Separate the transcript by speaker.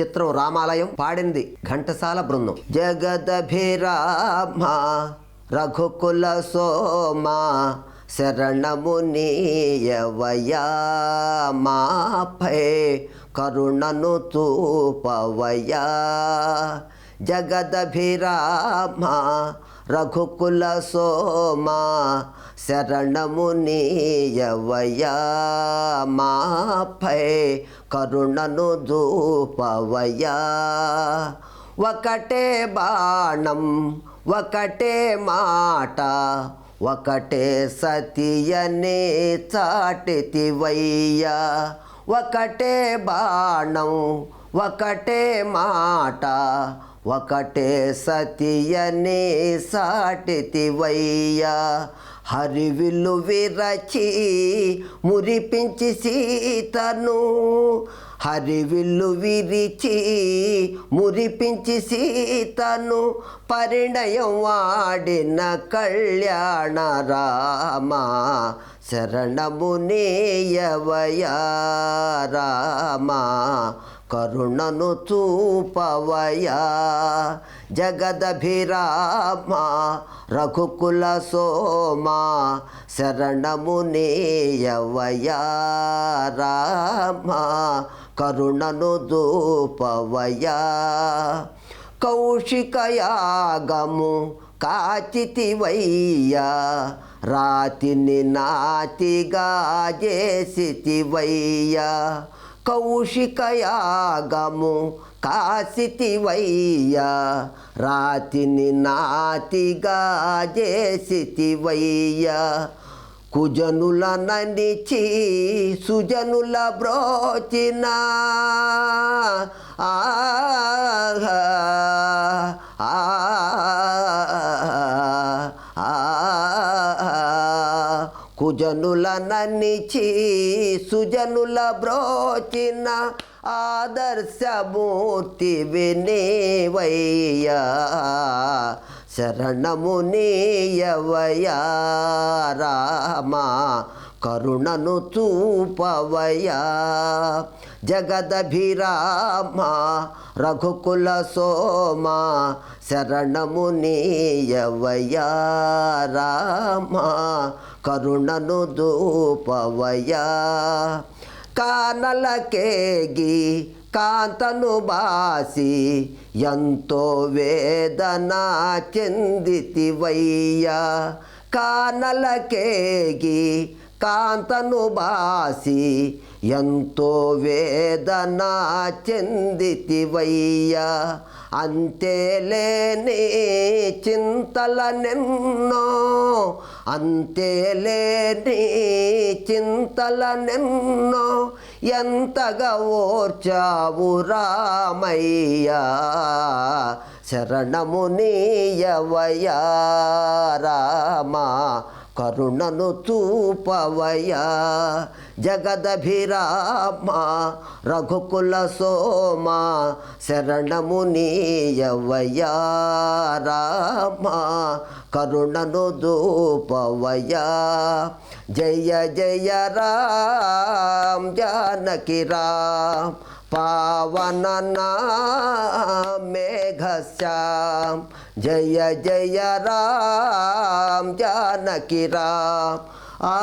Speaker 1: చిత్రం రామాలయం పాడింది ఘంటసాల బృందం. జగదభిరామ రఘుకుల సోమా శరణము నీయవయా మాపై కరుణను తూపవయా జగదభిరామ రఘుకుల సోమా శరణము నీయవయమాపై కరుణను దూపవయా ఒకటే బాణం ఒకటే మాట ఒకటే సతియనే చాటితివయ్యా. ఒకటే బాణం ఒకటే మాట ఒకటే సతియనే సాటితివయ్యా. హరివిల్లు విరచి మురిపించి సీతను. హరివిల్లు విరిచి మురిపించి సీతను. పరిణయం వాడిన కళ్యాణ రామ శరణము నేయవయా రామ. కరుణను చూపవయా జగదభిరామ రఘుకుల సోమా శరణము నేయవయా రామ కరుణను దూపవయా కౌశికయాగము కాచితివయ్యా. రాతిని నాతిగా చేసితివయ్యా. కౌశికయాగము కాసితివయ్యా. రాతిని నాతిగా చేసితివయ్యా కుజనుల ననిచి సుజనుల బ్రోచిన. ఆ, సుజనుల నన్నిచి సుజనుల బ్రోచిన ఆదర్శమూర్తి వినేవయ్యా. శరణము నీయవయా రామా. కరుణను చూపవయా జగదభిరామ రఘుకుల సోమ శరణము నీయవయా రామ. కరుణను దూపవయా కానలకేగి కాంతను బాసి ఎంతో వేదన చెందితివయ్యా. కానలకేగి కాంతను బాసి ఎంతో వేదన చెందితివయ్యా. అంతేలేని చింతల నిన్నో అంతేలేని చింతల నిన్నో ఎంతగా ఓర్చావు రామయ్యా. శరణము నీయవయా రామా కరుణను చూపవయా జగదభిరామ రఘుకుల సోమ శరణము నీయవయా రామ కరుణను దూపవయ జయ జయ రామ్ జానకి రామ్. పావన మేఘశ్యామ్ జయ జయ రామ్ జానకి రామ్ ఆ